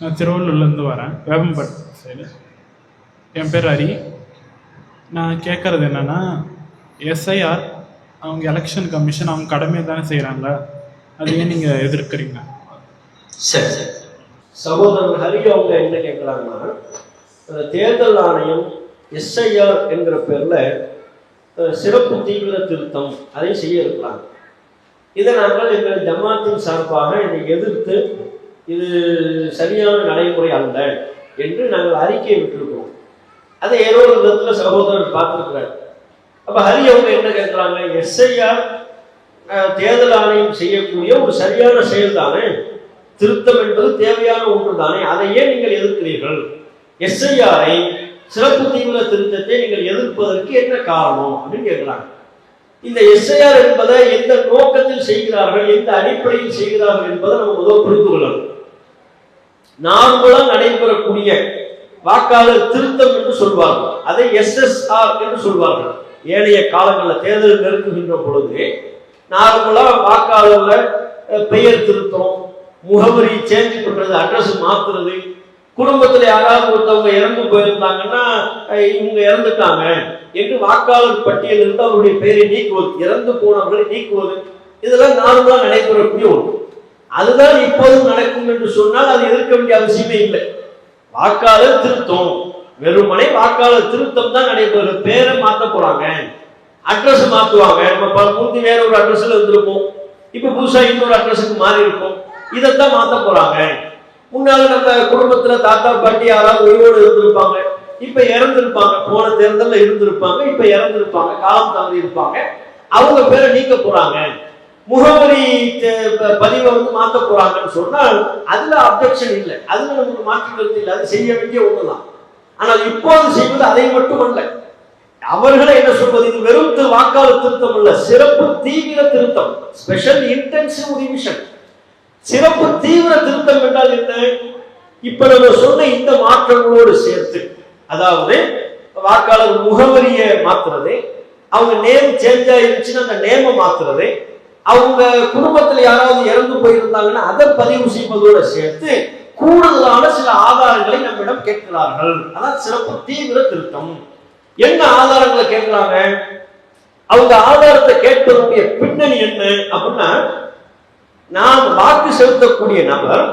நான் திருவள்ளூர்லேருந்து வரேன். வேம்பட் சைடு என் பேர் ஹரி. நான் கேட்குறது என்னென்னா எஸ்ஐஆர் அவங்க எலெக்ஷன் கமிஷன் அவங்க கடமையை தானே செய்கிறாங்க அது ஏன் நீங்கள் எதிர்க்கிறீங்க. சரி சரி. சகோதரர் ஹரி அவங்க என்ன கேட்குறாங்கன்னா தேர்தல் ஆணையம் எஸ்ஐஆர் என்கிற பேரில் சிறப்பு தீவிர திருத்தம் அதை செய்ய இருக்கலாம் இதை நாங்கள் எங்கள் ஜமாத்தின் சார்பாக இதை எதிர்த்து இது சரியான நடைமுறை அல்ல என்று நாங்கள் அறிக்கையை விட்டிருக்கிறோம். அதை ஏதோ ஒரு விதத்தில் சகோதரர் பார்த்துருக்கிறார். அப்போ ஹரி அவங்க என்ன கேட்குறாங்க எஸ்ஐஆர் தேர்தல் ஆணையம் செய்யக்கூடிய ஒரு சரியான செயல் தானே திருத்தம் என்பது தேவையான ஒன்று தானே அதை ஏன் நீங்கள் எதிர்க்கிறீர்கள்? எஸ்ஐஆரை சிறப்பு தீவிர திருத்தத்தை நீங்கள் எதிர்ப்பதற்கு என்ன காரணம் அப்படின்னு கேட்குறாங்க இந்த எஸ்ஐஆர் என்பதை எந்த நோக்கத்தில் செய்கிறார்கள் எந்த அடிப்படையில் செய்கிறார்கள் என்பதை நம்ம முதல் புரிந்து கொள்ளணும். நார்மலாக நடைபெறக்கூடிய வாக்காளர் திருத்தம் என்று சொல்வார்கள் அதை எஸ்எஸ்ஆர் என்று சொல்வார்கள் ஏனைய காலங்களில் தேர்தல் நெருங்குகின்ற பொழுது நார்மலாக வாக்காளர்ல பெயர் திருத்தம் முகவரி சேஞ்ச் பண்றது அட்ரஸ் மாத்துறது குடும்பத்தில் யாராவது ஒருத்தவங்க இறந்து போயிருந்தாங்கன்னா இவங்க இறந்துட்டாங்க என்று வாக்காளர் பட்டியலிருந்து அவருடைய பெயரை நீக்குவது இறந்து போனவர்களை நீக்குவது இதெல்லாம் நார்மலாக நடைபெறக்கூடிய ஒன்று. அதுதான் இப்போதும் நடக்கும் என்று சொன்னால் அது எதிர்க்க வேண்டிய அவசியமே இல்லை. வாக்காளர் திருத்தம். வெறுமனை வாக்காளர் திருத்தம் தான் நடைபெறும் பேரை மாத்த போறாங்க. அட்ரஸ் மாத்துவாங்க. நம்ம ப- முந்தி வேற ஒரு அட்ரஸ்ல இருந்திருப்போம். இப்ப புதுசா இன்னொரு அட்ரஸுக்கு மாறி இருக்கும். இதைத்தான் மாத்த போறாங்க. முன்னால நம்ம குடும்பத்துல தாத்தா பாட்டி யாராவது உயிரோடு இருந்திருப்பாங்க. இப்ப இறந்திருப்பாங்க. போன தேர்தல்ல இருந்திருப்பாங்க. இப்ப இறந்திருப்பாங்க. காலம் தவறி இருப்பாங்க. அவங்க பேரை நீக்க போறாங்க. முகவரி தே- ப- பதிவை வந்து மாற்ற போறாங்கன்னு சொன்னால் அதுல அப்ஜெக்ஷன் இல்லை. அதுல நமக்கு மாற்று கருத்து இல்லை அது செய்ய வேண்டிய ஒண்ணுதான். ஆனால் இப்போது செய்வது அதை மட்டும் அல்ல அவர்களை என்ன சொல்வது? இது வெறும் வாக்காளர் திருத்தம் அல்ல. சிறப்பு தீவிர திருத்தம். ஸ்பெஷல் இன்டென்சிவ் ரிவிஷன் சிறப்பு தீவிர திருத்தம் என்றால் என்ன? இப்ப நம்ம சொன்ன இந்த மாற்றங்களோடு சேர்த்து அதாவது வாக்காளர் முகவரியை மாத்துறது அவங்க நேம் சேஞ்ச் ஆயிருச்சுன்னா அந்த நேமை மாத்துறது அவங்க குடும்பத்துல யாராவது இறந்து போயிருந்தாங்கன்னா அதை பதிவு செய்வதோட சேர்த்து கூடுதலான சில ஆதாரங்களை நம்மிடம் கேட்கிறார்கள். அதான் சிறப்பு தீவிர திருத்தம். என்ன ஆதாரங்களை கேட்கிறாங்க? அவங்க ஆதாரத்தை கேட்பதனுடைய பின்னணி என்ன அப்படின்னா நாம் வாக்கு செலுத்தக்கூடிய நபர்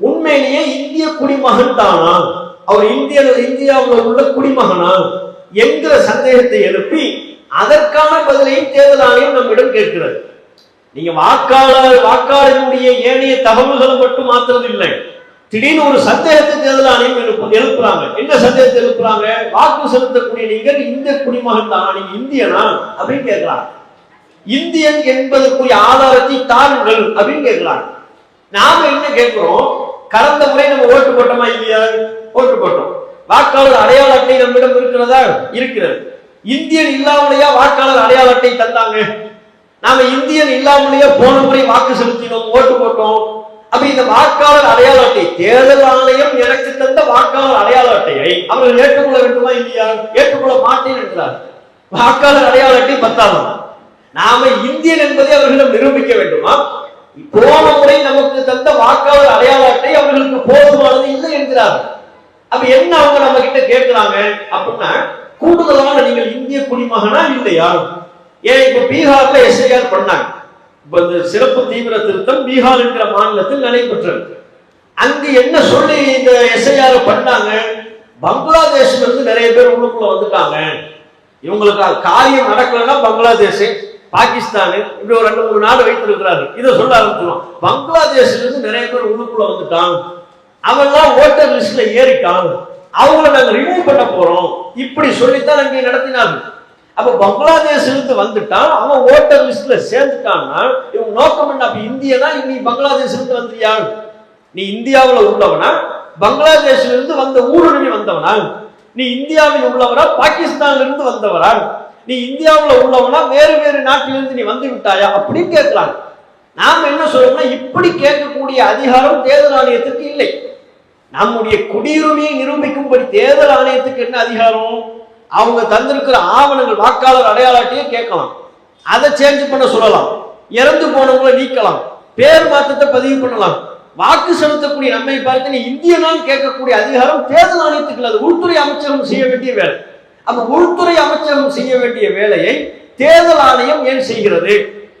உண்மையிலேயே இந்திய குடிமகன் தானா? அவர் இந்திய இந்தியாவில் உள்ள குடிமகனா? என்கிற சந்தேகத்தை எழுப்பி அதற்கான பதிலையும் தேர்தல் ஆணையம் நம்மிடம் கேட்கிறது. நீங்க வாக்காளர் வாக்காளர்களுடைய ஏனைய தகவல்களை மட்டும் மாத்துறது இல்லை திடீர்னு ஒரு சந்தேகத்தை தேர்தல் ஆணையம் எழுப்புறாங்க. என்ன சந்தேகத்தை எழுப்புறாங்க? வாக்கு செலுத்தக்கூடிய நீங்கள் இந்த குடிமகன் தானா நீங்க இந்தியனா? அப்படின்னு கேட்கலாம் இந்தியன் என்பதற்குரிய ஆதாரத்தை தாருங்கள் அப்படின்னு கேட்கலாம் நாம என்ன கேட்கிறோம்? கடந்த முறை நம்ம ஓட்டு போட்டோமா இல்லையா? ஓட்டு போட்டோம். வாக்காளர் அடையாள அட்டை நம்மிடம் இருக்கிறதா? இருக்கிறது. இந்தியன் இல்லாமலையா வாக்காளர் அடையாள அட்டை தந்தாங்க? நாம இந்தியன் இல்லாமலேயே போன முறை வாக்கு செலுத்தினோம் ஓட்டு போட்டோம். அப்ப இந்த வாக்காளர் அடையாள அட்டை தேர்தல் ஆணையம் எனக்கு தந்த வாக்காளர் அடையாள அட்டையை அவர்கள் ஏற்றுக்கொள்ள வேண்டுமா இல்லையா? ஏற்றுக்கொள்ள மாட்டேன் என்றார் வாக்காளர் அடையாள அட்டை பத்தாதான் நாம இந்தியன் என்பதை அவர்களிடம் நிரூபிக்க வேண்டுமா? போன முறை நமக்கு தந்த வாக்காளர் அடையாள அட்டை அவர்களுக்கு போதுமானது இல்லை என்கிறார். அப்ப என்ன அவங்க நம்ம கிட்ட கேட்கிறாங்க அப்படின்னா கூடுதலான நீங்கள் இந்திய குடிமகனா இல்லையா? ஏன் இப்ப பீகார்ல எஸ்ஐஆர் பண்ணாங்க? இப்ப இந்த சிறப்பு தீவிர திருத்தம் பீகார் என்கிற மாநிலத்தில் நடைபெற்றது. அங்கு என்ன சொல்லி இந்த எஸ்ஐஆர் பண்ணாங்க? பங்களாதேஷ்ல இருந்து நிறைய பேர் உள்ளுக்குள்ள வந்துட்டாங்க. இவங்களுக்கு காரியம் நடக்கலைன்னா பங்களாதேஷ் பாகிஸ்தான் இப்படி ஒரு ரெண்டு மூணு நாடு வைத்திருக்கிறாரு இதை சொல்ல ஆரம்பிச்சிடும் பங்களாதேஷ்ல இருந்து நிறைய பேர் உள்ளுக்குள்ள வந்துட்டாங்க. அவெல்லாம் ஓட்டர் லிஸ்ட்ல ஏறிட்டான் அவங்கள நாங்க ரிமூவ் பண்ண போறோம். இப்படி சொல்லித்தான் அங்கே நடத்தினாங்க அப்ப பங்களாதேஷ் இருந்து வந்துட்டான். அவன் ஓட்டர் லிஸ்ட்ல சேர்ந்துட்டான்னா இவங்க நோக்கம் என்ன? அப்ப இந்தியனா நீ பங்களாதேஷ்ல இருந்து வந்தியா? நீ இந்தியாவில் உள்ளவனா? பங்களாதேஷ்ல இருந்து வந்த ஊருடனே வந்தவனா? நீ இந்தியாவில் உள்ளவரா பாகிஸ்தான்ல இருந்து வந்தவரா நீ இந்தியாவில் உள்ளவனா? வேறு வேறு நாட்டிலிருந்து நீ வந்து விட்டாயா? அப்படின்னு கேட்கலாம் நாம் என்ன சொல்றோம்னா இப்படி கேட்கக்கூடிய அதிகாரம் தேர்தல் ஆணையத்துக்கு இல்லை. நம்முடைய குடியுரிமையை நிரூபிக்கும்படி தேர்தல் ஆணையத்துக்கு என்ன அதிகாரம்? அவங்க தந்திருக்கிற ஆவணங்கள் வாக்காளர் அடையாள அட்டையை கேட்கலாம். அதை சேஞ்ச் பண்ண சொல்லலாம். இறந்து போனவங்களை நீக்கலாம். பேர் மாற்றத்தை பதிவு பண்ணலாம். வாக்கு செலுத்தக்கூடிய நம்மை பார்த்து நீ இந்தியனான்னு கேட்கக்கூடிய அதிகாரம் தேர்தல் ஆணையத்துக்கு அது உள்துறை அமைச்சகம் செய்ய வேண்டிய வேலை. அப்ப உள்துறை அமைச்சகம் செய்ய வேண்டிய வேலையை தேர்தல் ஆணையம் ஏன் செய்கிறது?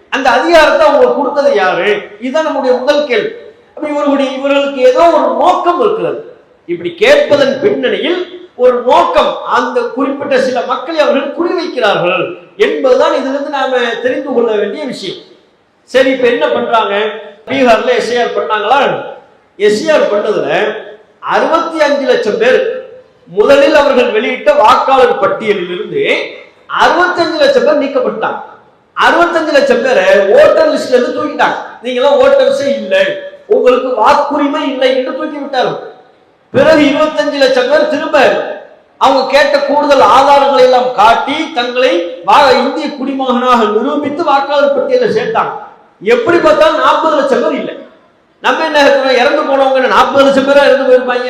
அந்த அதிகாரத்தை அவங்களுக்கு கொடுத்தது யாரு? இதுதான் நம்முடைய முதல் கேள்வி. அப்ப இவர்களுடைய இவர்களுக்கு ஏதோ ஒரு நோக்கம் இருக்கிறது. இப்படி கேட்பதன் பின்னணியில் ஒரு நோக்கம். அந்த குறிப்பிட்ட சில மக்களை அவர்கள் குறிவைக்கிறார்கள் என்பதுதான் இதிலிருந்து நாம தெரிந்து கொள்ள வேண்டிய விஷயம். சரி இப்ப என்ன பண்றாங்க? பீகார்ல எஸ்ஐஆர் பண்ணாங்களா? எஸ்ஐஆர் பண்ணதுல அறுபத்தி அஞ்சு லட்சம் பேர் முதலில் அவர்கள் வெளியிட்ட வாக்காளர் பட்டியலில் இருந்து அறுபத்தஞ்சு லட்சம் பேர் நீக்கப்பட்டாங்க. அறுபத்தஞ்சு லட்சம் பேரை ஓட்டர் லிஸ்ட்ல இருந்து தூக்கிட்டாங்க. நீங்களாம் ஓட்டர்ஸே இல்லை. உங்களுக்கு வாக்குரிமை இல்லை என்று தூக்கி விட்டார்கள். பிறகு இருபத்தஞ்சு லட்சம் பேர் திரும்ப அவங்க கேட்ட கூடுதல் ஆதாரங்களை எல்லாம் காட்டி தங்களை இந்திய குடிமகனாக நிரூபித்து வாக்காளர் பட்டியலில் சேர்த்தாங்க. எப்படி பார்த்தாலும் நாற்பது லட்சம் பேர் இல்லை. நம்ம என்ன இருக்கிறோம்? இறந்து போனவங்க நாற்பது லட்சம் பேரா இறந்து போயிருப்பாங்க?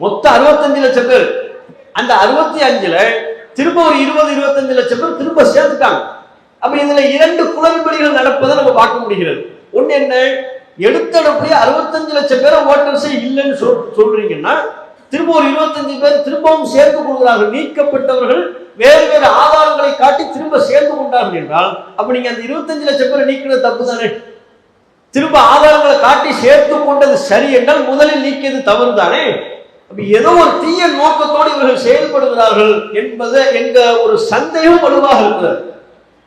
மொத்தம் அறுபத்தஞ்சு லட்சம் பேர். அந்த அறுபத்தி அஞ்சுல திரும்ப ஒரு இருபது இருபத்தஞ்சு லட்சம் பேர் திரும்ப சேர்த்துட்டாங்க அப்ப இதுல இரண்டு குளறுபடிகள் நடப்பதை நம்ம பார்க்க முடிகிறது. ஒன்னு என்ன? எடுத்தடப்படி அறுபத்தஞ்சு லட்சம் பேரை ஓட்டர்ஸே இல்லைன்னு சொல் சொல்றீங்கன்னா திரும்ப ஒரு இருபத்தஞ்சு பேர் திரும்பவும் சேர்த்து கொள்கிறார்கள் நீக்கப்பட்டவர்கள் வேறு வேறு ஆதாரங்களை காட்டி திரும்ப சேர்ந்து கொண்டார்கள் என்றால் அப்ப நீங்க அந்த இருபத்தஞ்சு லட்சம் பேரை நீக்கினது தப்பு தானே திரும்ப ஆதாரங்களை காட்டி சேர்த்து கொண்டது சரி என்றால் முதலில் நீக்கியது தவறு தானே அப்ப ஏதோ ஒரு தீய நோக்கத்தோடு இவர்கள் செயல்படுகிறார்கள் என்பது எங்க ஒரு சந்தேகம் வலுவாக இருக்கிறது.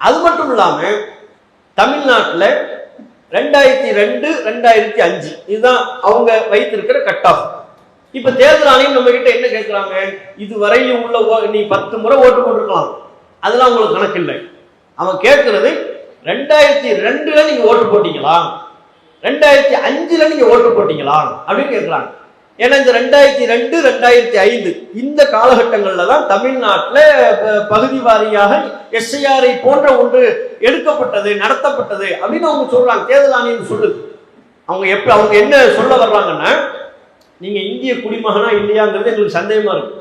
அது மட்டும் இல்லாம தமிழ்நாட்டில் ரெண்டாயிரத்தி ரெண்டு ரெண்டாயிரத்தி அஞ்சு. இதுதான் அவங்க வைத்திருக்கிற கட் ஆஃப் இப்ப தேர்தல் ஆணையம் நம்ம கிட்ட என்ன கேட்கிறாங்க? இதுவரையிலும் உள்ள நீ பத்து முறை ஓட்டு போட்டிருக்கலாம். அதெல்லாம் உங்களுக்கு கணக்கு இல்லை அவன் கேட்கறது ரெண்டாயிரத்தி ரெண்டுல நீங்க ஓட்டு போட்டீங்களா? ரெண்டாயிரத்தி அஞ்சுல நீங்க ஓட்டு போட்டீங்களா? அப்படின்னு கேட்கிறாங்க. ஏன்னா இந்த ரெண்டாயிரத்தி ரெண்டு ரெண்டாயிரத்தி ஐந்து இந்த காலகட்டங்கள்ல தான் தமிழ்நாட்டில் ப- பகுதி வாரியாக எஸ்ஐஆரை போன்ற ஒன்று எடுக்கப்பட்டது நடத்தப்பட்டது அப்படின்னு அவங்க சொல்றாங்க. தேர்தல் ஆணையம் சொல்லுது. அவங்க எப்ப அவங்க என்ன சொல்ல வர்றாங்கன்னா நீங்க இந்திய குடிமகனா இல்லையாங்கிறது எங்களுக்கு சந்தேகமா இருக்கு.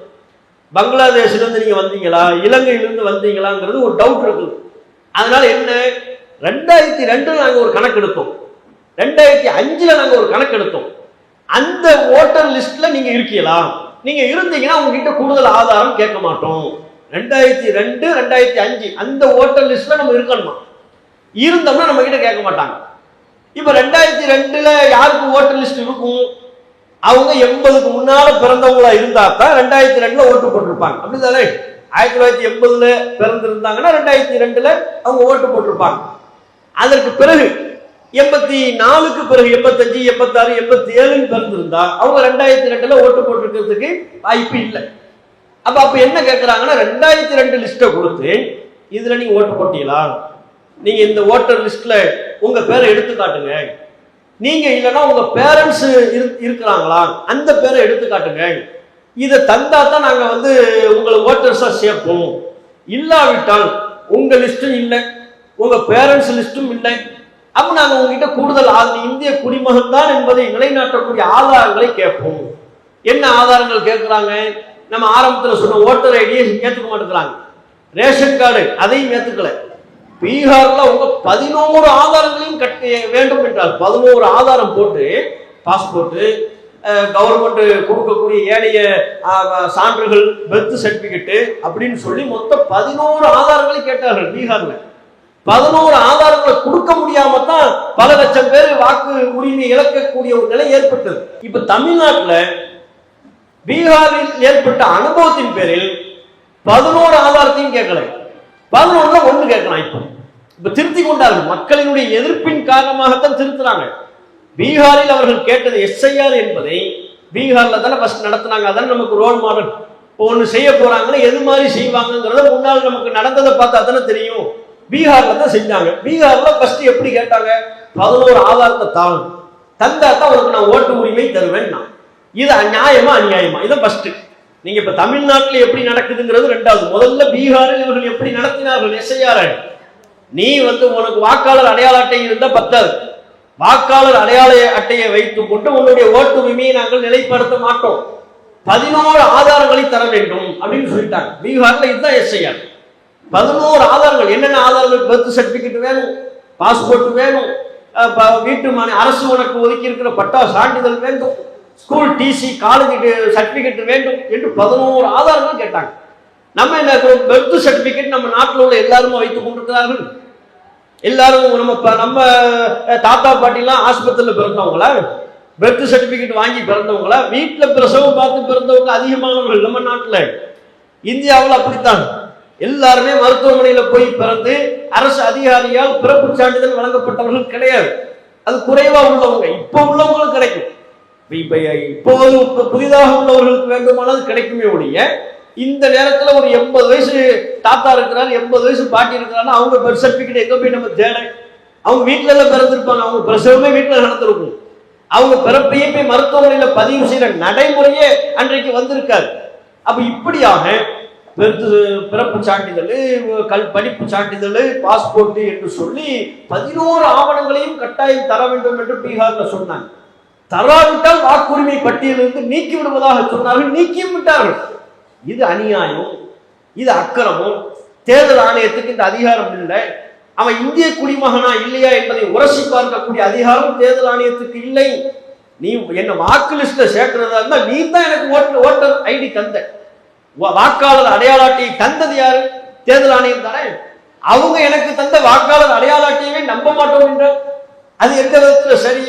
பங்களாதேஷ்லேருந்து நீங்க வந்தீங்களா? இலங்கையிலிருந்து வந்தீங்களாங்கிறது ஒரு டவுட் இருக்குது. அதனால என்ன? ரெண்டாயிரத்தி ரெண்டு நாங்கள் ஒரு கணக்கு எடுத்தோம் ரெண்டாயிரத்தி அஞ்சுல நாங்கள் ஒரு கணக்கு எடுத்தோம் அந்த ஓட்டர் லிஸ்ட்ல நீங்க இருக்கீங்களா நீங்க இருந்தீங்கன்னா உங்ககிட்ட கூடுதல் ஆதாரம் கேட்க மாட்டோம். ரெண்டாயிரத்தி ரெண்டு ரெண்டாயிரத்தி அஞ்சு அந்த ஓட்டர் லிஸ்ட்ல நம்ம இருக்கணுமா? இருந்தோம்னா நம்ம கிட்ட கேட்க மாட்டாங்க. இப்ப ரெண்டாயிரத்தி ரெண்டுல யாருக்கு ஓட்டர் லிஸ்ட் இருக்கும்? அவங்க எண்பதுக்கு முன்னால பிறந்தவங்களா இருந்தா தான் ரெண்டாயிரத்தி ரெண்டுல ஓட்டு போட்டிருப்பாங்க. அப்படிதானே? ஆயிரத்தி தொள்ளாயிரத்தி எண்பதுல பிறந்திருந்தாங்கன்னா ரெண்டாயிரத்தி ரெண்டுல அவங்க ஓட்டு போட்டிருப்பாங்க. அதற்கு பிறகு எண்பத்தி நாலுக்கு பிறகு எண்பத்தஞ்சு எண்பத்தாறு எண்பத்தி ஏழுன்னு பிறந்திருந்தா அவங்க ரெண்டாயிரத்தி ரெண்டுல ஓட்டு போட்டுருக்கிறதுக்கு வாய்ப்பு இல்லை. அப்ப அப்ப என்ன கேட்கறாங்கன்னா ரெண்டாயிரத்தி ரெண்டு லிஸ்ட்டை கொடுத்து இதுல நீங்க ஓட்டு போட்டீங்களா? நீங்க இந்த ஓட்டர் லிஸ்ட்ல உங்க பேரை எடுத்து காட்டுங்க. நீங்க இல்லைன்னா உங்க பேரண்ட்ஸ் இருக்கிறாங்களா? அந்த பேரை எடுத்து காட்டுங்க. இதை தந்தா தான் நாங்க வந்து உங்களை ஓட்டர்ஸா சேர்ப்போம். இல்லாவிட்டால் உங்க லிஸ்டும் இல்லை உங்க பேரண்ட்ஸ் லிஸ்டும் இல்லை. அப்ப நாங்க உங்ககிட்ட கூடுதல் இந்திய குடிமகன் தான் என்பதை நிலைநாட்டக்கூடிய ஆதாரங்களை கேட்போம். என்ன ஆதாரங்கள் கேட்கிறாங்க? நம்ம ஆரம்பத்துல சொன்ன ஓட்டர் ஐடியை ஏற்றுக்க மாட்டேங்கிறாங்க. ரேஷன் கார்டு அதையும் ஏத்துக்கல. பீகார்ல உங்க பதினோரு ஆதாரங்களையும் கட் வேண்டும் என்றால் பதினோரு ஆதாரம் போட்டு பாஸ்போர்ட்டு கவர்மெண்ட் கொடுக்கக்கூடிய ஏனைய சான்றுகள் பெர்த் சர்டிபிகேட்டு அப்படின்னு சொல்லி மொத்தம் பதினோரு ஆதாரங்களை கேட்டார்கள் பீகார்ல. பதினோரு ஆதாரங்களை கொடுக்க முடியாம தான் பல லட்சம் பேர் வாக்கு உரிமை இழக்கக்கூடிய ஒரு நிலை ஏற்பட்டது. இப்ப தமிழ்நாட்டில் பீகாரில் ஏற்பட்ட அனுபவத்தின் பேரில் பதினோரு ஆதாரத்தையும் கேட்கல. பதினொன்றுல ஒண்ணு கேட்கலாம் இப்போ. இப்ப திருத்தி கொண்டார்கள். மக்களினுடைய எதிர்ப்பின் காரணமாகத்தான் திருத்துறாங்க. பீகாரில் அவர்கள் கேட்டது எஸ்ஐஆர் என்பதை பீகார்ல தானே ஃபர்ஸ்ட் நடத்துனாங்க. அதான் நமக்கு ரோல் மாடல் இப்போ ஒன்று செய்ய போறாங்கன்னா எது மாதிரி செய்வாங்கிறத முன்னால் நமக்கு நடந்ததை பார்த்தா தானே தெரியும். பீகார்ல தான் செஞ்சாங்க. பீகார்ல ஃபர்ஸ்ட் எப்படி கேட்டாங்க? பதினோரு ஆதாரத்தை தாங்க. தந்தா தான் உனக்கு நான் ஓட்டு உரிமை தருவேன் நான் இது அநியாயமா அநியாயமா? இதை ஃபர்ஸ்ட் நீங்க இப்ப தமிழ்நாட்டில் எப்படி நடக்குதுங்கிறது ரெண்டாவது. முதல்ல பீகாரில் இவர்கள் எப்படி நடத்தினார்கள்? எஸ்ஐஆர் நீ வந்து உனக்கு வாக்காளர் அடையாள அட்டை இருந்தா பத்தாது. வாக்காளர் அடையாள அட்டையை வைத்துக் கொண்டு உன்னுடைய ஓட்டு உரிமையை நாங்கள் நிலைப்படுத்த மாட்டோம். பதினோரு ஆதாரங்களை தர வேண்டும் அப்படின்னு சொல்லிட்டாங்க. பீகார்ல இதுதான் எஸ்ஐஆர். பதினோரு ஆதாரங்கள். என்னென்ன ஆதாரங்கள்? பர்த் சர்டிபிகேட் வேணும் பாஸ்போர்ட் வேணும் வீட்டு மனை அரசு உனக்கு ஒதுக்கி இருக்கிற பட்டா சான்றிதழ் வேண்டும் ஸ்கூல் டிசி காலேஜ் சர்டிபிகேட் வேண்டும் என்று பதினோரு ஆதாரங்கள் கேட்டாங்க. நம்ம என்ன பெர்த் சர்டிபிகேட் நம்ம நாட்டில் உள்ள எல்லாருமே வைத்துக் கொண்டிருக்கிறார்கள். எல்லாரும் நம்ம நம்ம தாத்தா பாட்டிலாம் ஆஸ்பத்திரியில் பிறந்தவங்களா? பெர்த் சர்டிபிகேட் வாங்கி பிறந்தவங்களா? வீட்டில் பிரசவம் பார்த்து பிறந்தவங்க அதிகமானவர்கள் நம்ம நாட்டில். இந்தியாவில் அப்படித்தான். எல்லாருமே மருத்துவமனையில் போய் பிறந்து அரசு அதிகாரியால் பிறப்பு சான்றிதழ் வழங்கப்பட்டவர்கள் கிடையாது. அது குறைவா உள்ளவங்க. இப்போ உள்ளவங்களும் கிடைக்கும். இப்ப இப்போது புதிதாக உள்ளவர்களுக்கு வேண்டுமானது கிடைக்குமே ஒழிய இந்த நேரத்துல ஒரு எண்பது வயசு தாத்தா இருக்கிறார் எண்பது வயசு பாட்டி இருக்கிறாருன்னா அவங்க பர்த் சர்டிபிகேட் எங்க போய் நம்ம தேட? அவங்க வீட்டுல எல்லாம் பிறந்திருப்பாங்க. அவங்க பிரசவமே வீட்டுல நடந்திருக்கும். அவங்க பிறப்பையே போய் மருத்துவமனையில பதிவு செய்யற நடைமுறையே அன்றைக்கு வந்திருக்காரு அப்ப இப்படியாக பிறப்பு- பிறப்பு சான்றிதழ் கல் படிப்பு சான்றிதழ் பாஸ்போர்ட் என்று சொல்லி பதினோரு ஆவணங்களையும் கட்டாயம் தர வேண்டும் என்று பீகார்ல சொன்னாங்க. தராவிட்டால் வாக்குரிமை பட்டியலிருந்து நீக்கி விடுவதாக சொன்னார்கள் நீக்கியும் விட்டார்கள். இது அநியாயம் இது அக்கிரமம். தேர்தல் ஆணையத்துக்கு இந்த அதிகாரம் இல்லை. அவன் இந்திய குடிமகனா இல்லையா என்பதை உரசி பார்க்கக்கூடிய அதிகாரம் தேர்தல் ஆணையத்துக்கு இல்லை. நீ என்ன வாக்கு லிஸ்ட்ல சேர்க்கிறதா இருந்தா நீ தான் எனக்கு ஓட்டு ஓட்டர் ஐடி தந்தேன் வாக்காளர் அடையாள அட்டையை தந்தது யாரு? தேர்தல் ஆணையம் தானே? அவங்க எனக்கு தந்த வாக்காளர் அடையாள அட்டையவே நம்ப மாட்டோம் என்ற. அது எந்த விதத்துல சரி?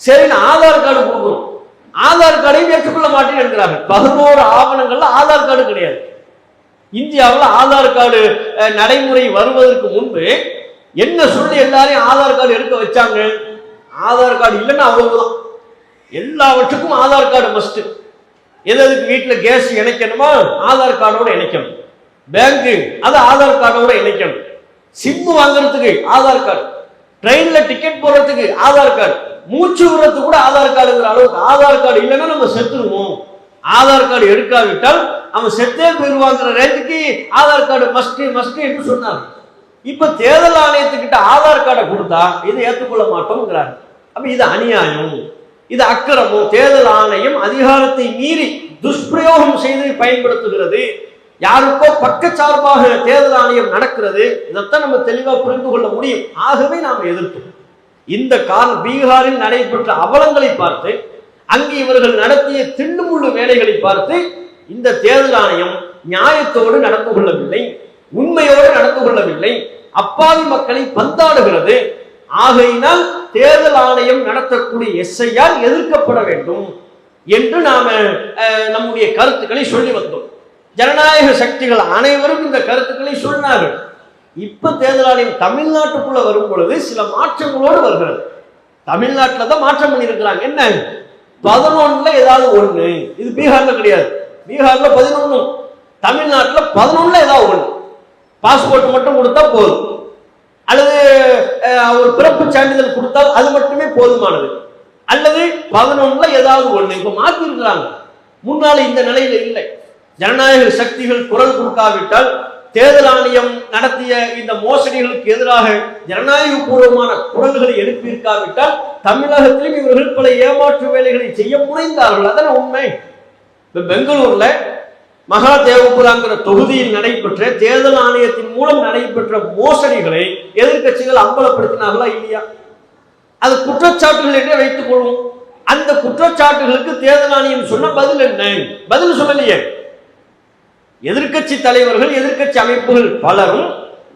சரின்னு ஆதார் கார்டு கொடுக்குறோம். ஆதார் கார்டையும் ஏற்றுக்கொள்ள மாட்டேன் என்கிறார்கள். பதினோரு ஆவணங்கள்ல ஆதார் கார்டு கிடையாது. இந்தியாவில் ஆதார் கார்டு நடைமுறை வருவதற்கு முன்பு என்ன சொல்லி எல்லாரையும் ஆதார் கார்டு எடுக்க வச்சாங்க? ஆதார் கார்டு இல்லைன்னா அவ்வளவுதான். எல்லாவற்றுக்கும் ஆதார் கார்டு மஸ்ட் எது எதுக்கு வீட்டில் கேஸ் இணைக்கணுமா ஆதார் கார்டோட இணைக்கணும். பேங்க்கு அது ஆதார் கார்டோட இணைக்கணும். சிம்மு வாங்குறதுக்கு ஆதார் கார்டு. ட்ரெயின்ல டிக்கெட் போடுறதுக்கு ஆதார் கார்டு. மூச்சு விடுறதுக்கு கூட ஆதார் கார்டுங்கிற அளவுக்கு ஆதார் கார்டு இல்லைன்னா நம்ம செத்துருவோம். ஆதார் கார்டு எடுக்காவிட்டால் அவன் செத்தே போயிருவாங்கிற ரேஞ்சுக்கு ஆதார் கார்டு மஸ்ட் மஸ்ட் என்று சொன்னாங்க. இப்ப தேர்தல் ஆணையத்துக்கிட்ட ஆதார் கார்டை கொடுத்தா இதை ஏற்றுக்கொள்ள மாட்டோம்ங்கிறாங்க. அப்ப இது அநியாயம். இது அக்கிரமம் தேர்தல் ஆணையம் அதிகாரத்தை மீறி துஷ்பிரயோகம் செய்து பயன்படுத்துகிறது. யாருக்கோ பக்கச்சார்பாக தேர்தல் ஆணையம் நடக்கிறது. இதைத்தான் நம்ம தெளிவாக புரிந்து கொள்ள முடியும். ஆகவே நாம் எதிர்த்தோம். இந்த கால பீகாரில் நடைபெற்ற அவலங்களை பார்த்து அங்கு இவர்கள் நடத்திய திண்டுமுள்ளு வேலைகளை பார்த்து இந்த தேர்தல் ஆணையம் நியாயத்தோடு நடந்து கொள்ளவில்லை உண்மையோடு நடந்து கொள்ளவில்லை. அப்பாவி மக்களை பந்தாடுகிறது. ஆகையினால் தேர்தல் ஆணையம் நடத்தக்கூடிய எஸ்ஐயால் எதிர்க்கப்பட வேண்டும் என்று நாம நம்முடைய கருத்துக்களை சொல்லி வந்தோம். ஜனநாயக சக்திகள் அனைவரும் இந்த கருத்துக்களை சொன்னார்கள். இப்ப தேர்தல் ஆணையம் தமிழ்நாட்டுக்குள்ள வரும் பொழுது சில மாற்றங்களோடு வருகிறது. தமிழ்நாட்டில் தான் மாற்றம் பண்ணியிருக்கிறாங்க. என்ன? பதினொன்னுல ஏதாவது ஒண்ணு. இது பீகார்ல கிடையாது. பீகார்ல பதினொன்னு. தமிழ்நாட்டில் பதினொன்னுல ஏதாவது ஒண்ணு. பாஸ்போர்ட் மட்டும் கொடுத்தா போதும். அல்லது ஒரு பிறப்பு சான்றிதழ் கொடுத்தால் அது மட்டுமே போதுமானது. அல்லது பதினொன்றுல ஏதாவது ஒண்ணு. இப்ப மாத்தி இருக்கிறாங்க முன்னால இந்த நிலையில இல்லை. ஜனநாயக சக்திகள் குரல் கொடுக்காவிட்டால் தேர்தல் ஆணையம் நடத்திய இந்த மோசடிகளுக்கு எதிராக ஜனநாயக பூர்வமான குரல்களை எழுப்பியிருக்காவிட்டால் தமிழகத்திலும் இவர்கள் பல ஏமாற்று வேலைகளை செய்ய முனைந்தார்கள். அதான உண்மை? இப்ப மகா மகாதேவபுராங்கிற தொகுதியில் நடைபெற்ற தேர்தல் ஆணையத்தின் மூலம் நடைபெற்ற மோசடிகளை எதிர்க்கட்சிகள் அம்பலப்படுத்தினார்களா இல்லையா? அது குற்றச்சாட்டுகள் என்றே வைத்துக் கொள்வோம். அந்த குற்றச்சாட்டுகளுக்கு தேர்தல் ஆணையம் சொன்ன பதில் என்ன? பதில் சொல்லலையே. எதிர்க்கட்சி தலைவர்கள் எதிர்க்கட்சி அமைப்புகள் பலரும்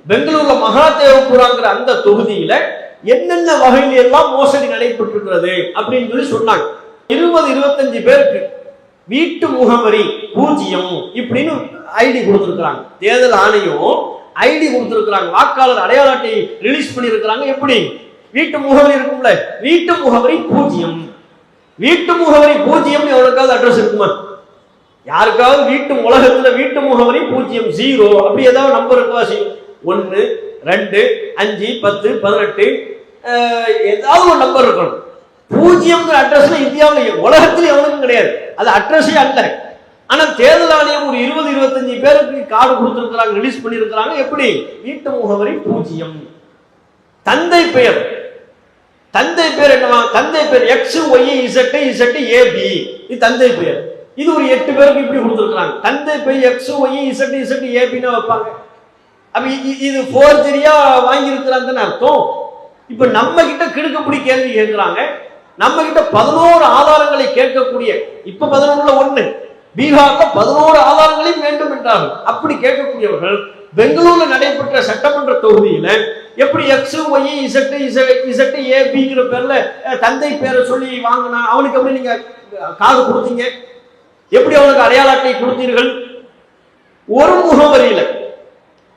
பெங்களூர்ல மகாதேவபுராங்கிற அந்த தொகுதியில என்னென்ன வகையில் எல்லாம் மோசடி நடைபெற்றிருக்கிறது அப்படின்னு சொல்லி சொன்னாங்க. இருபது இருபத்தஞ்சு பேருக்கு வீட்டு முகவரி பூஜ்ஜியம் இப்படின்னு ஐடி கொடுத்துருக்குறாங்க. தேர்தல் ஆணையம் ஐடி கொடுத்துருக்குறாங்க. வாக்காளர் அடையாள அட்டை ரிலீஸ் பண்ணியிருக்கிறாங்க. எப்படி? வீட்டு முகவரி இருக்கும்ல. வீட்டு முகவரி பூஜ்ஜியம். வீட்டு முகவரி பூஜ்ஜியம் எவ்வளோக்காவது அட்ரஸ் இருக்குமா? யாருக்காவது வீட்டு உலகத்துல வீட்டு முகவரி பூஜ்ஜியம் ஜீரோ அப்படி ஏதாவது நம்பர் இருக்கவா செய்யும் ஒன்று ரெண்டு அஞ்சு பத்து பதினெட்டு ஏதாவது ஒரு நம்பர் இருக்கணும். பூஜ்ஜியம்ங்கிற அட்ரஸ்ல இந்தியாவில் உலகத்தில் எவனுக்கும் கிடையாது. அது அட்ரஸே அல்ல. ஆனா தேர்தல் ஆணையம் ஒரு இருபது இருபத்தஞ்சு பேருக்கு கார்டு கொடுத்துருக்காங்க ரிலீஸ் பண்ணிருக்கிறாங்க எப்படி? வீட்டு முகவரி பூஜ்ஜியம். தந்தை பெயர். தந்தை பேர் என்னவா? தந்தை பேர் X Y Z Z A B இது தந்தை பெயர். இது ஒரு எட்டு பேருக்கு இப்படி கொடுத்துருக்காங்க தந்தை பெயர் எக்ஸ் ஒய் இசட் இசட் ஏபின்னு வைப்பாங்க. அப்ப இது ஃபோர்ஜரியா வாங்கியிருக்கிறாங்கன்னு அர்த்தம். இப்ப நம்ம கிட்ட கிடுக்கப்படி கேள்வி கேட்கிறாங்க. நம்ம கிட்ட பதினோரு ஆதாரங்களை கேட்கக்கூடிய இப்ப பதினொன்றுல ஒண்ணு. பீகார்ல பதினோரு ஆதாரங்களையும் வேண்டும் என்றார்கள் அப்படி கேட்கக்கூடியவர்கள் பெங்களூர்ல நடைபெற்ற சட்டமன்ற தொகுதியில எப்படி X Y Z Z A பிங்கிற பேர்ல தந்தை பேரை சொல்லி வாங்கினா அவனுக்கு எப்படி நீங்க காது கொடுத்தீங்க? எப்படி அவனுக்கு அடையாள அட்டை கொடுத்தீர்கள்? ஒரு முகவரியில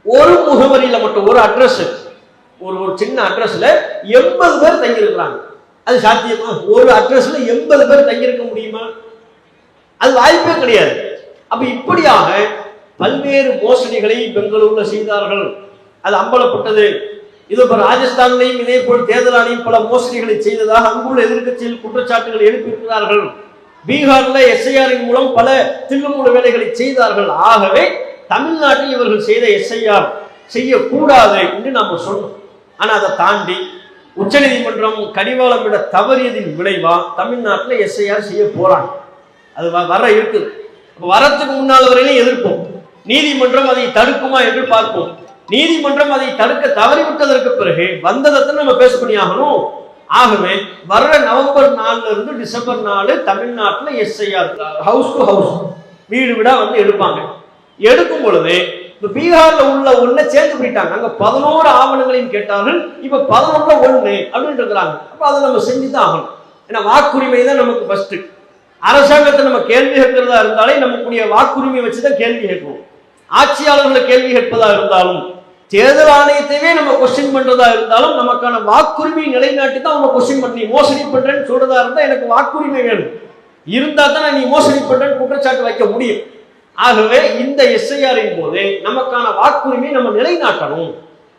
ஒரு முகவரியில மட்டும் ஒரு அட்ரஸ் ஒரு ஒரு சின்ன அட்ரஸ்ல எண்பது பேர் தங்கியிருக்கிறாங்க. அது சாத்தியமா? ஒரு அட்ரஸ்ல எண்பது பேர் தங்கியிருக்க முடியுமா? அது வாய்ப்பே கிடையாது. அப்ப இப்படியாக பல்வேறு மோசடிகளை பெங்களூர்ல செய்தார்கள். அது அம்பலப்பட்டது. இது இப்ப ராஜஸ்தான்லையும் இதே போல் தேர்தல் ஆணையம் பல மோசடிகளை செய்ததாக அங்குள்ள எதிர்க்கட்சியில் குற்றச்சாட்டுகள் எழுப்பியிருக்கிறார்கள். பீகார்ல எஸ்ஐஆரின் மூலம் பல தில்லுமுள்ள வேலைகளை செய்தார்கள். ஆகவே தமிழ்நாட்டில் இவர்கள் செய்த எஸ்ஐஆர் செய்யக்கூடாது என்று நாம் சொன்னோம். ஆனால் அதை தாண்டி உச்சநீதிமன்றம் கடிவாளம் விட தவறியதின் விளைவா தமிழ்நாட்டில் எஸ்ஐஆர் செய்ய போறாங்க. அது வர இருக்குது அப்ப வரத்துக்கு முன்னால் வரையிலும் எதிர்ப்போம். நீதிமன்றம் அதை தடுக்குமா என்று பார்ப்போம். நீதிமன்றம் அதை தடுக்க தவறிவிட்டதற்கு பிறகு வந்ததை நம்ம பேச பண்ணியாகணும் ஆகவே வர்ற நவம்பர் நாலுல இருந்து டிசம்பர் நாலு தமிழ்நாட்டில் எஸ்ஐஆர் ஹவுஸ் டு ஹவுஸ். வீடு வீடா வந்து எடுப்பாங்க. எடுக்கும் பொழுது இப்ப பீகார்ல உள்ள ஒண்ணு சேர்ந்து போயிட்டாங்க அங்க பதினோரு ஆவணங்களையும் கேட்டார்கள். இப்ப பதினொன்றுல ஒண்ணு அப்படின்னு இருக்கிறாங்க. அப்ப அதை நம்ம செஞ்சுதான் ஆகணும். ஏன்னா வாக்குரிமை தான் நமக்கு ஃபர்ஸ்ட் அரசாங்கத்தை நம்ம கேள்வி கேட்கிறதா இருந்தாலே நமக்குரிய வாக்குரிமையை வச்சுதான் கேள்வி கேட்போம் ஆட்சியாளர்களை கேள்வி கேட்பதா இருந்தாலும் தேர்தல் ஆணையத்தையே நம்ம கொஸ்டின் பண்றதா இருந்தாலும் நமக்கான வாக்குரிமையை நிலைநாட்டி தான் அவங்க கொஸ்டின் பண்ணி மோசடி பண்றேன்னு சொல்றதா இருந்தா எனக்கு வாக்குரிமை வேணும். இருந்தா தான் நீ மோசடி பண்றேன்னு குற்றச்சாட்டு வைக்க முடியும். ஆகவே இந்த எஸ்ஐஆரின் போது நமக்கான வாக்குரிமையை நம்ம நிலைநாட்டணும்.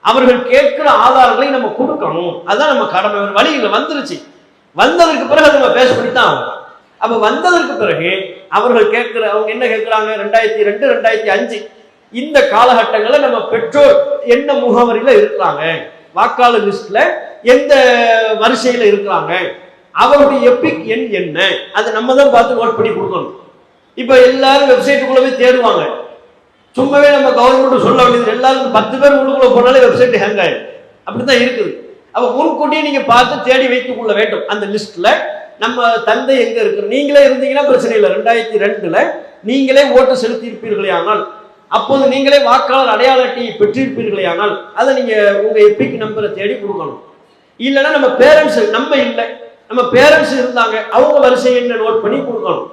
அவர்கள் கேட்கிற ஆதாரங்களை நம்ம கொடுக்கணும். அதுதான் நம்ம கடமை. வேற வழி இல்லை வந்துருச்சு. வந்ததற்கு பிறகு நம்ம பேச தான் ஆகும் அப்ப வந்ததற்கு பிறகு அவர்கள் கேட்கிற அவங்க என்ன கேட்கிறாங்க? ரெண்டாயிரத்தி ரெண்டு ரெண்டாயிரத்தி அஞ்சு. இந்த காலகட்டங்களில் நம்ம பெற்றோர் என்ன முகவரியில இருக்கிறாங்க? வாக்காளர் லிஸ்ட்ல எந்த வரிசையில இருக்கிறாங்க? அவருடைய எப்பிக் எண் என்ன? அதை நம்ம தான் பார்த்து நோட் பண்ணி கொடுக்கணும். இப்ப எல்லாரும் வெப்சைட்டுக்குள்ள போய் தேடுவாங்க. சும்மாவே நம்ம கவர்மெண்ட் சொல்ல வேண்டியது எல்லாரும் பத்து பேர் உள்ளுக்குள்ள போனாலே வெப்சைட் ஹேங் ஆயிடும் அப்படிதான் இருக்குது. அப்ப முன்கூட்டியே நீங்க பார்த்து தேடி வைத்துக் கொள்ள வேண்டும். அந்த லிஸ்ட்ல நம்ம தந்தை எங்க இருக்கு நீங்களே இருந்தீங்கன்னா பிரச்சனை இல்லை. ரெண்டாயிரத்தி ரெண்டுல நீங்களே ஓட்டு செலுத்தியிருப்பீர்களே ஆனால் அப்போது நீங்களே வாக்காளர் அடையாள அட்டையை பெற்றிருப்பீர்களே ஆனால் அதை நீங்க உங்க எப்பிக் நம்பரை தேடி கொடுக்கணும். இல்லைன்னா நம்ம பேரண்ட்ஸ் நம்ம இல்லை. நம்ம பேரண்ட்ஸ் இருந்தாங்க அவங்க வரிசை என்ன நோட் பண்ணி கொடுக்கணும்.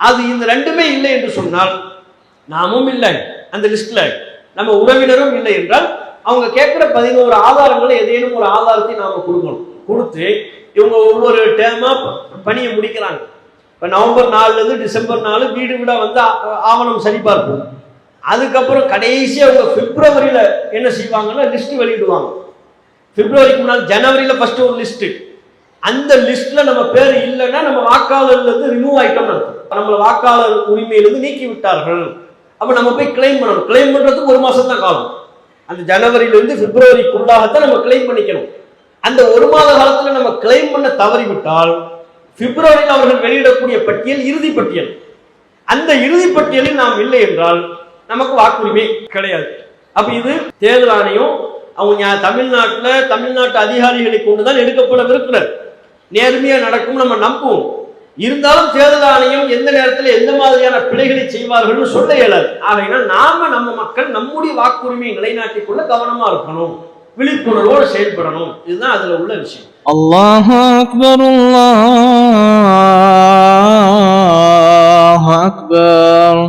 அது இந்த ரெண்டுமே இல்லை என்று சொன்னால் நாமும் இல்லை. அந்த லிஸ்ட்ல நம்ம உறவினரும் இல்லை என்றால் அவங்க கேட்குற பதினோரு ஆதாரங்களை ஏதேனும் ஒரு ஆதாரத்தை நாம கொடுக்கணும். கொடுத்து இவங்க ஒவ்வொரு டேமா பணியை முடிக்கிறாங்க. இப்போ நவம்பர் நாலுல இருந்து டிசம்பர் நாலு வீடு வீடாக வந்து ஆவணம் சரிபார்ப்போம் அதுக்கப்புறம் கடைசியாக அவங்க பிப்ரவரியில் என்ன செய்வாங்கன்னா லிஸ்ட் வெளியிடுவாங்க. பிப்ரவரிக்கு முன்னால் ஜனவரியில் ஃபஸ்ட்டு ஒரு லிஸ்ட்டு அந்த லிஸ்ட்டில் நம்ம பேர் இல்லைன்னா நம்ம வாக்காளர்லேருந்து ரிமூவ் ஆகிட்டோம் நம்மளை நம்மள வாக்காளர் உரிமையிலேருந்து நீக்கி விட்டார்கள். அப்போ நம்ம போய் கிளைம் பண்ணணும். கிளைம் பண்ணுறதுக்கு ஒரு மாதம் தான் காலம். அந்த ஜனவரியிலேருந்து பிப்ரவரிக்குள்ளாகத்தான் நம்ம கிளைம் பண்ணிக்கணும். அந்த ஒரு மாத காலத்துல நம்ம கிளைம் பண்ண தவறிவிட்டால் பிப்ரவரியில் அவர்கள் வெளியிடக்கூடிய பட்டியல் இறுதி பட்டியல். அந்த இறுதி பட்டியலில் நாம் இல்லை என்றால் நமக்கு வாக்குரிமை கிடையாது. அப்ப இது தேர்தல் ஆணையம் அவங்க தமிழ்நாட்டில் தமிழ்நாட்டு அதிகாரிகளை கொண்டுதான் எடுக்கப்படவிருக்கிறது நேர்மையா நடக்கும் நம்ம நம்புவோம். இருந்தாலும் தேர்தல் ஆணையம் எந்த நேரத்தில் எந்த மாதிரியான பிழைகளை செய்வார்கள்னு சொல்ல இயலாது. ஆகையினால் நாம நம்ம மக்கள் நம்முடைய வாக்குரிமையை நிலைநாட்டிக் கொள்ள கவனமா இருக்கணும். விழிப்புணர்வோடு செயல்படணும். இதுதான் அதுல உள்ள விஷயம். அல்லாஹ் அக்பர் அல்லாஹ் அக்பர்.